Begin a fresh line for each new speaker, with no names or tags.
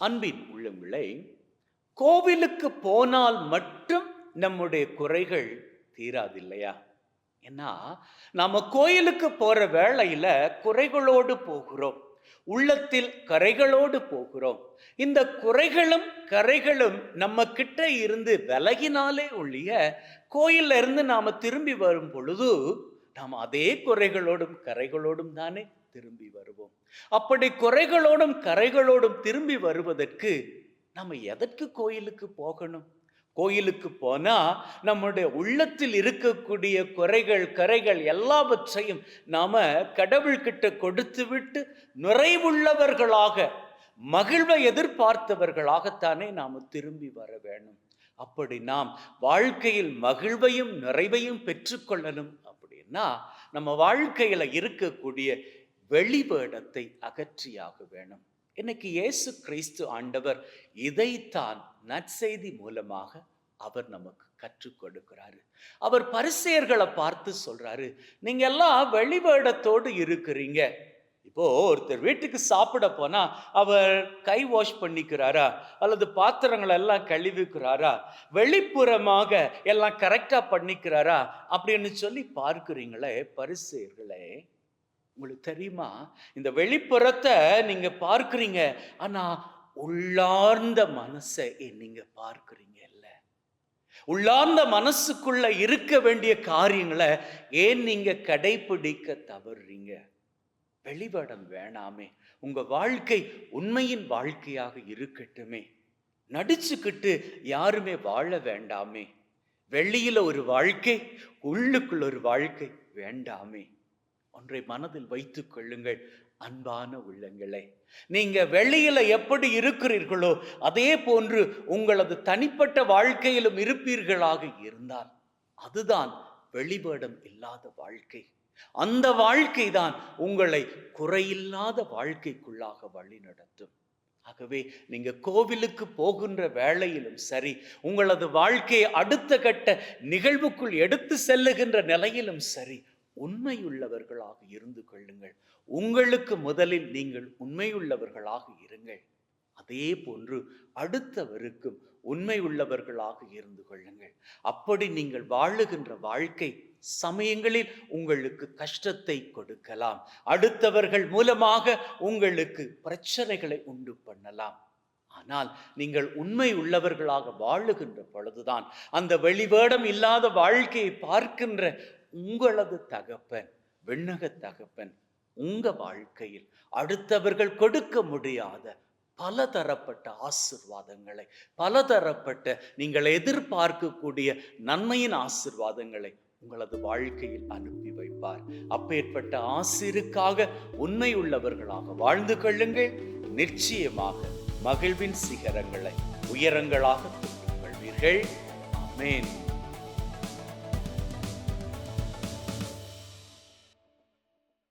அன்பின் உள்ளங்களை கோவிலுக்கு போனால் மட்டும் நம்முடைய குறைகள் தீராது இல்லையா ஏன்னா நாம கோயிலுக்கு போற வேளையில குறைகளோடு போகிறோம். உள்ளத்தில் கரைகளோடு போகிறோம். இந்த குறைகளும் கரைகளும் நம்ம கிட்ட இருந்து விலகினாலே ஒழிய கோயில்ல இருந்து நாம திரும்பி வரும் பொழுது நாம் அதே குறைகளோடும் கரைகளோடும் தானே திரும்பி வருவோம். அப்படி குறைகளோடும் கரைகளோடும் திரும்பி வருவதற்கு நம்ம எதற்கு கோயிலுக்கு போகணும்? கோயிலுக்கு போனா நம்முடைய உள்ளத்தில் இருக்கக்கூடிய குறைகள் கரைகள் எல்லாவற்றையும் நாம கடவுள்கிட்ட கொடுத்து விட்டு நிறைவுள்ளவர்களாக மகிழ்வை எதிர்பார்த்தவர்களாகத்தானே நாம் திரும்பி வர வேணும். அப்படி நாம் வாழ்க்கையில் மகிழ்வையும் நிறைவையும் பெற்றுக்கொள்ளணும் அப்படின்னா நம்ம வாழ்க்கையில இருக்கக்கூடிய வெளிவேடத்தை அகற்றியாக வேணும். இன்னைக்கு இயேசு கிறிஸ்து ஆண்டவர் இதைத்தான் நற்செய்தி மூலமாக அவர் நமக்கு கற்றுக் கொடுக்கிறாரு. அவர் பரிசெயர்களை பார்த்து சொல்றாரு நீங்க எல்லாம் வெளிவேடத்தோடு இருக்கிறீங்க. இப்போது ஒருத்தர் வீட்டுக்கு சாப்பிட போனால் அவர் கை வாஷ் பண்ணிக்கிறாரா? அல்லது பாத்திரங்களை எல்லாம் கழுவிக்கிறாரா? வெளிப்புறமாக எல்லாம் கரெக்டாக பண்ணிக்கிறாரா? அப்படின்னு சொல்லி பார்க்குறீங்களே பரிசெயர்களே. உங்களுக்கு தெரியுமா? இந்த வெளிப்புறத்தை நீங்கள் பார்க்குறீங்க. ஆனால் உள்ளார்ந்த மனசை நீங்கள் பார்க்குறீங்க இல்லை. உள்ளார்ந்த மனசுக்குள்ள இருக்க வேண்டிய காரியங்களை ஏன் நீங்கள் கடைபிடிக்க தவறுறீங்க வெளிபடம் வேணாமே. உங்க வாழ்க்கை உண்மையின் வாழ்க்கையாக இருக்கட்டுமே. நடிச்சுக்கிட்டு யாருமே வாழ வேண்டாமே. வெளியில ஒரு வாழ்க்கை உள்ளுக்குள்ள ஒரு வாழ்க்கை வேண்டாமே. ஒன்றை மனதில் வைத்துக் கொள்ளுங்கள் அன்பான உள்ளங்களே. நீங்க வெளியில எப்படி இருக்கிறீர்களோ அதே போன்று உங்களது தனிப்பட்ட வாழ்க்கையிலும் இருப்பீர்களாக இருந்தால் அதுதான் வெளிபடம் இல்லாத வாழ்க்கை. அந்த வாழ்க்கை தான் உங்களை குறையில்லாத வாழ்க்கைக்குள்ளாக வழி நடத்தும். ஆகவே நீங்க கோவிலுக்கு போகின்ற வேளையிலும் சரி உங்களது வாழ்க்கையை அடுத்த கட்ட நிகழ்வுக்குள் எடுத்து செல்லுகின்ற நிலையிலும் சரி உண்மையுள்ளவர்களாக இருந்து கொள்ளுங்கள். உங்களுக்கு முதலில் நீங்கள் உண்மையுள்ளவர்களாக இருங்கள். அதே போன்று அடுத்தவருக்கும் உண்மை உள்ளவர்களாக இருந்து கொள்ளுங்கள். அப்படி நீங்கள் வாழுகின்ற வாழ்க்கை சமயங்களில் உங்களுக்கு கஷ்டத்தை கொடுக்கலாம். அடுத்தவர்கள் மூலமாக உங்களுக்கு பிரச்சனைகளை உண்டு பண்ணலாம். ஆனால் நீங்கள் உண்மை உள்ளவர்களாக வாழுகின்ற பொழுதுதான் அந்த வெளிவேடம் இல்லாத வாழ்க்கையை பார்க்கின்ற உங்களது தகப்பன் விண்ணக தகப்பன் உங்க வாழ்க்கையில் அடுத்தவர்கள் கொடுக்க முடியாத பலதரப்பட்ட ஆசிர்வாதங்களை பலதரப்பட்ட நீங்கள் எதிர்பார்க்கக்கூடிய நன்மையின் ஆசிர்வாதங்களை உங்களது வாழ்க்கையில் அனுப்பி வைப்பார். அப்பேற்பட்ட ஆசிருக்காக உண்மை உள்ளவர்களாக வாழ்ந்து கொள்ளுங்கள். நிச்சயமாக மகிழ்வின் சிகரங்களை உயரங்களாக தொட்டுக் கொள்வீர்கள். அமேன்